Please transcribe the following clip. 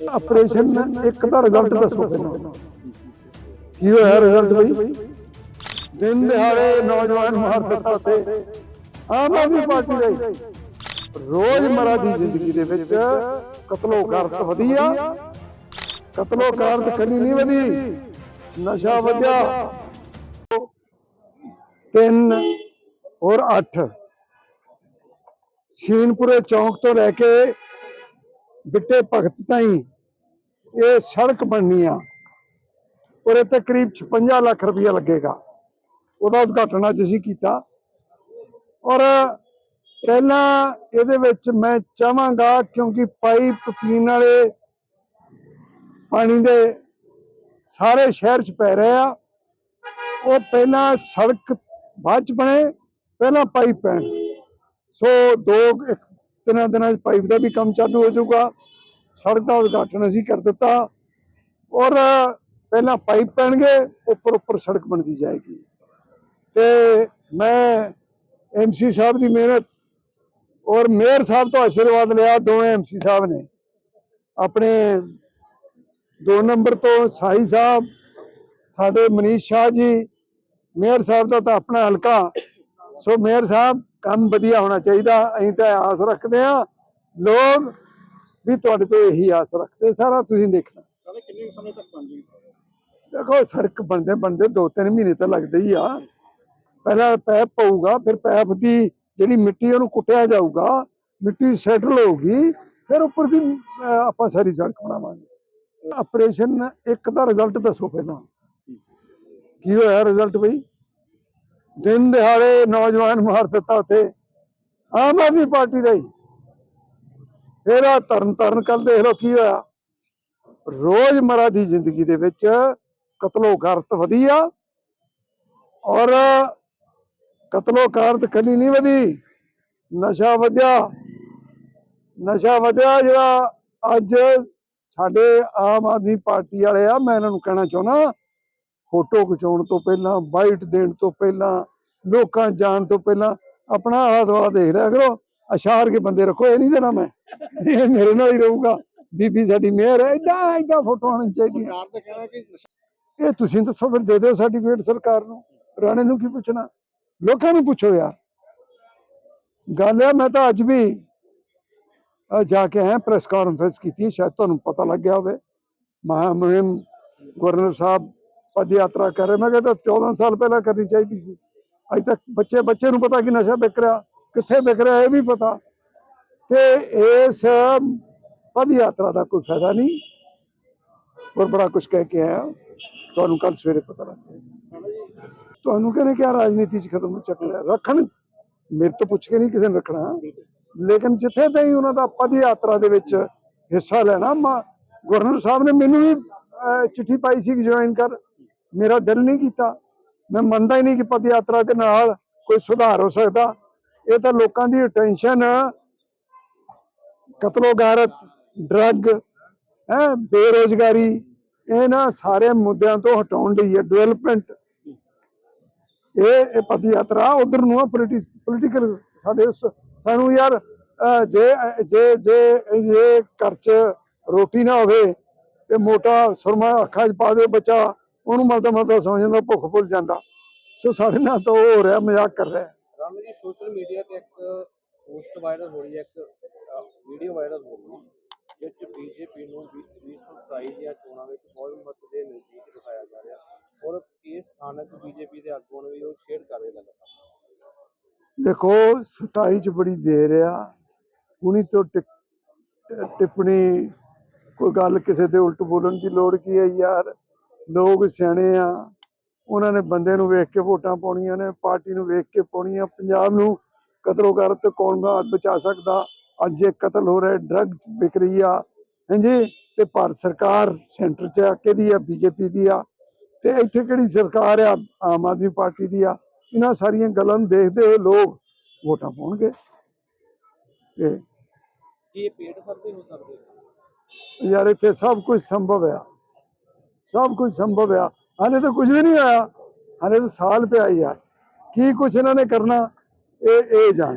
Operation ਇੱਕ ਦਾ result ਦੱਸੋ ਪਹਿਲਾਂ ਕੀ ਹੋਇਆ ਰਿਜ਼ਲਟ ਬਈ? ਦਿਨ ਦਿਹਾੜੇ ਨੌਜਵਾਨ ਮਾਰ ਦਿੱਤਾ ਤੇ ਆਮ ਆਦਮੀ ਪਾਰਟੀ ਦਾ ਰੋਜ਼ਮਰਾ ਦੀ ਜ਼ਿੰਦਗੀ ਦੇ ਵਿੱਚ ਕਤਲੋ ਗਾਰਤ ਵਧੀ ਕਤਲੋ ਗਾਰਤ ਕਦੀ ਨਹੀਂ ਵਧੀ, ਨਸ਼ਾ ਵਧਿਆ। ਤਿੰਨ ਔਰ 8 ਸੀਨਪੁਰੇ ਚੌਂਕ ਤੋਂ ਲੈ ਕੇ ਬਿੱਟੇ ਭਗਤ ਤਾਈਂ ਇਹ ਸੜਕ ਬਣਨੀ ਆ। ਔਰ ਇਹ ਤਕਰੀਬ ਕਰੀਬ 56 ਲੱਖ ਰੁਪਇਆ ਲੱਗੇਗਾ। ਉਹਦਾ ਉਦਘਾਟਨ ਅੱਜ ਅਸੀਂ ਕੀਤਾ। ਔਰ ਪਹਿਲਾਂ ਇਹਦੇ ਵਿੱਚ ਮੈਂ ਚਾਹਾਂਗਾ ਕਿਉਂਕਿ ਪਾਈਪ ਪੀਣ ਵਾਲੇ ਪਾਣੀ ਦੇ ਸਾਰੇ ਸ਼ਹਿਰ 'ਚ ਪੈ ਰਹੇ ਆ। ਉਹ ਪਹਿਲਾਂ ਸੜਕ ਬਾਅਦ 'ਚ ਬਣੇ, ਪਹਿਲਾਂ ਪਾਈਪ ਪੈਣ। ਸੋ ਦੋ ਇੱਕ ਤਿੰਨਾਂ ਦਿਨਾਂ 'ਚ ਪਾਈਪ ਦਾ ਵੀ ਕੰਮ ਚਾਲੂ ਹੋ ਜਾਊਗਾ। ਸੜਕ ਦਾ ਉਦਘਾਟਨ ਅਸੀਂ ਕਰ ਦਿੱਤਾ ਔਰ ਪਹਿਲਾਂ ਪਾਈਪ ਪੈਣਗੇ, ਉੱਪਰ ਉੱਪਰ ਸੜਕ ਬਣਦੀ ਜਾਏਗੀ। ਤੇ ਮੈਂ ਐਮਸੀ ਸਾਹਿਬ ਦੀ ਮਿਹਨਤ ਔਰ ਮੇਅਰ ਸਾਹਿਬ ਤੋਂ ਆਸ਼ੀਰਵਾਦ ਲਿਆ, ਦੋਵੇਂ ਐਮਸੀ ਸਾਹਿਬ ਨੇ। ਆਪਣੇ ਦੋ ਨੰਬਰ ਤੋਂ ਸਾਈ ਸਾਹਿਬ, ਸਾਡੇ ਮਨੀਸ਼ ਸ਼ਾਹ ਜੀ, ਮੇਅਰ ਸਾਹਿਬ ਦਾ ਤਾਂ ਆਪਣਾ ਹਲਕਾ। ਸੋ ਮੇਅਰ ਸਾਹਿਬ, ਕੰਮ ਵਧੀਆ ਹੋਣਾ ਚਾਹੀਦਾ, ਅਸੀਂ ਤਾਂ ਆਸ ਰੱਖਦੇ ਆ ਲੋਕ ਵੀ ਤੁਹਾਡੇ ਤੋਂ ਇਹੀ ਆਸ ਰੱਖਦੇ ਸਾਰਾ ਤੁਸੀਂ ਦੇਖਣਾ। ਕਹਿੰਦੇ ਕਿੰਨੇ ਕੁ ਸਮੇਂ ਤੱਕ ਬਣ ਜੂਗੀ ਦੇਖੋ ਸੜਕ ਬਣਦੇ ਬਣਦੇ ਦੋ ਤਿੰਨ ਮਹੀਨੇ ਤਾਂ ਲੱਗਦੇ ਹੀ ਆ। ਪਹਿਲਾਂ ਪੈਪ ਪਊਗਾ ਫਿਰ ਪੈਪ ਦੀ ਜਿਹੜੀ ਮਿੱਟੀ ਉਹਨੂੰ ਕੁੱਟਿਆ ਜਾਊਗਾ ਮਿੱਟੀ ਸੈਟਲ ਹੋਊਗੀ ਫਿਰ ਉੱਪਰ ਦੀ ਆਪਾਂ ਸਾਰੀ ਸੜਕ ਬਣਾਵਾਂਗੇ। ਆਪਰੇਸ਼ਨ ਇੱਕ ਦਾ ਰਿਜ਼ਲਟ ਦੱਸੋ ਪਹਿਲਾਂ। ਕੀ ਹੋਇਆ ਰਿਜ਼ਲਟ ਬਈ? ਦਿਨ ਦਿਹਾੜੇ ਨੌਜਵਾਨ ਮਾਰ ਦਿੱਤਾ ਉੱਥੇ। ਆਮ ਆਦਮੀ ਪਾਰਟੀ ਦਾ ਹੀ। ਫਿਰ ਆਹ ਤਰਨ ਤਰਨ ਕੱਲ ਦੇਖ ਲਓ ਕੀ ਹੋਇਆ। ਰੋਜ਼ਮਰਾ ਦੀ ਜ਼ਿੰਦਗੀ ਦੇ ਵਿੱਚ ਕਤਲੋ ਗਾਰਤ ਵਧੀਆ ਔਰ ਕਤਲੋ ਗਾਰਤ ਕਦੀ ਨਹੀਂ ਵਧੀ। ਨਸ਼ਾ ਵਧਿਆ। ਨਸ਼ਾ ਵਧਿਆ ਜਿਹੜਾ ਅੱਜ ਸਾਡੇ ਆਮ ਆਦਮੀ ਪਾਰਟੀ ਵਾਲੇ ਆ, ਮੈਂ ਇਹਨਾਂ ਨੂੰ ਕਹਿਣਾ ਚਾਹੁੰਦਾ, ਫੋਟੋ ਖਿਚਾਉਣ ਤੋਂ ਪਹਿਲਾਂ, ਬਾਈਟ ਦੇਣ ਤੋਂ ਪਹਿਲਾਂ, ਲੋਕਾਂ ਜਾਣ ਤੋਂ ਪਹਿਲਾਂ, ਆਪਣਾ ਆਲਾ ਦੁਆਲਾ ਦੇਖ ਰਿਹਾ ਕਰੋ। ਅਸ਼ਾਰ ਕੇ ਬੰਦੇ ਰੱਖੋ ਇਹ ਨਹੀਂ ਦੇਣਾ ਮੈਂ। ਇਹ ਮੇਰੇ ਨਾਲ ਹੀ ਰਹੂਗਾ। ਬੀਬੀ ਸਾਡੀ ਮਿਹਰ ਹੈ ਇਦਾਂ ਇਦਾਂ ਫੋਟੋ ਆਉਣੀ ਚਾਹੀਦੀ ਸਰਕਾਰ ਦਾ ਕਹਿਣਾ ਹੈ ਕਿ ਇਹ ਤੁਸੀਂ ਦੱਸੋ ਫਿਰ ਦੇ ਦਿਓ ਸਰਟੀਫਿਕੇਟ ਸਰਕਾਰ ਨੂੰ। ਰਾਣੇ ਨੂੰ ਕੀ ਪੁੱਛਣਾ? ਲੋਕਾਂ ਨੂੰ ਪੁੱਛੋ ਯਾਰ। ਗੱਲ ਹੈ ਮੈਂ ਤਾਂ ਅੱਜ ਵੀ ਜਾ ਕੇ ਆਇਆ ਪ੍ਰੈਸ ਕਾਨਫਰੰਸ ਕੀਤੀ ਸ਼ਾਇਦ ਤੁਹਾਨੂੰ ਪਤਾ ਲੱਗ ਗਿਆ ਹੋਵੇ। ਮਹਾ ਮੁਹਿੰਮ ਗਵਰਨਰ ਸਾਹਿਬ ਪਦ ਯਾਤਰਾ ਕਰ ਰਹੇ। ਮੈਂ ਕਹਿੰਦਾ 14 ਸਾਲ ਪਹਿਲਾਂ ਕਰਨੀ ਚਾਹੀਦੀ ਸੀ। ਅਜੇ ਤੱਕ ਬੱਚੇ ਬੱਚੇ ਨੂੰ ਪਤਾ ਕਿ ਨਸ਼ਾ ਵਿਕ ਰਿਹਾ। ਕਿੱਥੇ ਵਿਕ ਰਿਹਾ ਇਹ ਵੀ ਪਤਾ। ਤੇ ਇਸ ਪਦ ਯਾਤਰਾ ਦਾ ਕੋਈ ਫਾਇਦਾ ਨਹੀਂ। ਔਰ ਬੜਾ ਕੁਝ ਕਹਿ ਕੇ ਆਇਆ। ਤੁਹਾਨੂੰ ਕੱਲ ਸਵੇਰੇ ਪਤਾ ਲੱਗ ਜਾਏਗਾ। ਤੁਹਾਨੂੰ ਕਹਿੰਦੇ ਕਿ ਰਾਜਨੀਤੀ 'ਚ ਖਤਮ ਚੱਕਰ ਹੈ। ਰੱਖਣ ਮੇਰੇ ਤੋਂ ਪੁੱਛ ਕੇ ਨਹੀਂ ਕਿਸੇ ਨੇ ਰੱਖਣਾ। ਲੇਕਿਨ ਜਿੱਥੇ ਤਾਈਂ ਉਹਨਾਂ ਦਾ ਪਦ ਯਾਤਰਾ ਦੇ ਵਿੱਚ ਹਿੱਸਾ ਲੈਣਾ, ਮਾ ਗਵਰਨਰ ਸਾਹਿਬ ਨੇ ਮੈਨੂੰ ਵੀ ਚਿੱਠੀ ਪਾਈ ਸੀ ਕਿ ਜੁਆਇਨ ਕਰ। ਮੇਰਾ ਦਿਲ ਨਹੀਂ ਕੀਤਾ। ਮੈਂ ਮੰਨਦਾ ਹੀ ਨਹੀਂ ਕਿ ਪਦ ਯਾਤਰਾ ਦੇ ਨਾਲ ਕੋਈ ਸੁਧਾਰ ਹੋ ਸਕਦਾ। ਇਹ ਤਾਂ ਲੋਕਾਂ ਦੀ ਟੈਨਸ਼ਨ ਕਤਲੋਗਾਰਤ ਡਰੱਗ ਹੈ ਬੇਰੋਜ਼ਗਾਰੀ ਇਹਨਾਂ ਸਾਰੇ ਮੁੱਦਿਆਂ ਤੋਂ ਹਟਾਉਣ ਲਈ ਹੈ ਡਿਵੈਲਪਮੈਂਟ ਇਹ ਇਹ ਪਦ ਯਾਤਰਾ ਉਧਰ ਨੂੰ ਪੋਲੀਟੀਕਲ ਸਾਡੇ ਉਸ- ਸਾਨੂੰ ਯਾਰ ਅਹ, ਜੇ ਜੇ ਜੇ ਇਹ ਘਰ ਚ ਰੋਟੀ ਨਾ ਹੋਵੇ ਤੇ ਮੋਟਾ ਸੁਰਮਾ ਅੱਖਾਂ 'ਚ ਪਾ ਦੇ ਬੱਚਾ ਉਹਨੂੰ ਮਲਦਾ ਮਲਦਾ ਸੌ ਜਾਂਦਾ ਭੁੱਖ ਭੁੱਲ ਜਾਂਦਾ। ਸੋ ਸਾਡੇ ਨਾਲ ਤਾਂ ਉਹ ਹੋ ਰਿਹਾ ਮਜ਼ਾਕ ਕਰ ਰਿਹਾ। ਰਾਮ ਜੀ ਸੋਸ਼ਲ ਮੀਡੀਆ ਤੇ ਇੱਕ ਪੋਸਟ ਵਾਇਰਲ ਹੋ ਰਹੀ ਹੈ, ਇੱਕ ਵੀਡੀਓ ਵਾਇਰਲ ਹੋ ਰਹੀ ਹੈ ਜਿਸ ਚ ਬੀਜੇਪੀ ਨੂੰ 2027 ਦੀਆਂ ਚੋਣਾਂ ਵਿੱਚ ਬਹੁਮਤ ਦੇ ਨਜ਼ਦੀਕ ਦਿਖਾਇਆ ਜਾ ਰਿਹਾ ਔਰ ਇਸ ਸਥਾਨਕ ਬੀਜੇਪੀ ਦੇ ਆਗੂਆਂ ਨੂੰ ਵੀ ਉਹ ਸ਼ੇਅਰ ਕਰ ਰਹੇ ਲਗਾਤਾਰ। ਦੇਖੋ 27 ਚ ਬੜੀ ਦੇਰ ਆ, ਹੁਣੀ ਤੋਂ ਟਿੱਪਣੀ, ਕੋਈ ਗੱਲ ਕਿਸੇ ਦੇ ਉਲਟ ਬੋਲਣ ਦੀ ਲੋੜ ਕੀ ਹੈ ਯਾਰ? ਲੋਕ ਸਿਆਣੇ ਆ ਉਹਨਾਂ ਨੇ ਬੰਦੇ ਨੂੰ ਵੇਖ ਕੇ ਵੋਟਾਂ ਪਾਉਣੀਆਂ ਨੇ ਪਾਰਟੀ ਨੂੰ ਵੇਖ ਕੇ ਪਾਉਣੀਆਂ ਪੰਜਾਬ ਨੂੰ ਕਤਲੋ ਕਰਤ ਕੌਣ ਦਾ ਬਚਾ ਸਕਦਾ? ਅੱਜ ਇਹ ਕਤਲ ਹੋ ਰਿਹਾ ਡਰੱਗ ਵਿਕ ਰਹੀ ਆ। ਹਾਂਜੀ ਤੇ ਭਾਰਤ ਸਰਕਾਰ ਸੈਂਟਰ 'ਚ ਆ ਕਿਹਦੀ ਆ? ਬੀਜੇਪੀ ਦੀ ਆ। ਤੇ ਇੱਥੇ ਕਿਹੜੀ ਸਰਕਾਰ ਆ? ਆਮ ਆਦਮੀ ਪਾਰਟੀ ਦੀ ਆ। ਇਹਨਾਂ ਸਾਰੀਆਂ ਗੱਲਾਂ ਨੂੰ ਦੇਖਦੇ ਹੋਏ ਲੋਕ ਵੋਟਾਂ ਪਾਉਣਗੇ। ਤੇ ਕੀ ਇਹ ਪੇਟ ਫਰਦੇ ਹੋ ਸਕਦੇ? ਯਾਰ ਇੱਥੇ ਸਭ ਕੁਝ ਸੰਭਵ ਆ। ਸਭ ਕੁਝ ਸੰਭਵ ਆ। ਹਾਲੇ ਤਾਂ ਕੁਝ ਵੀ ਨਹੀਂ ਹੋਇਆ। ਹਾਲੇ ਤਾਂ ਸਾਲ ਪਿਆ ਹੀ ਯਾਰ। ਕੀ ਕੁਝ ਇਹਨਾਂ ਨੇ ਕਰਨਾ, ਇਹ ਇਹ ਜਾਣ।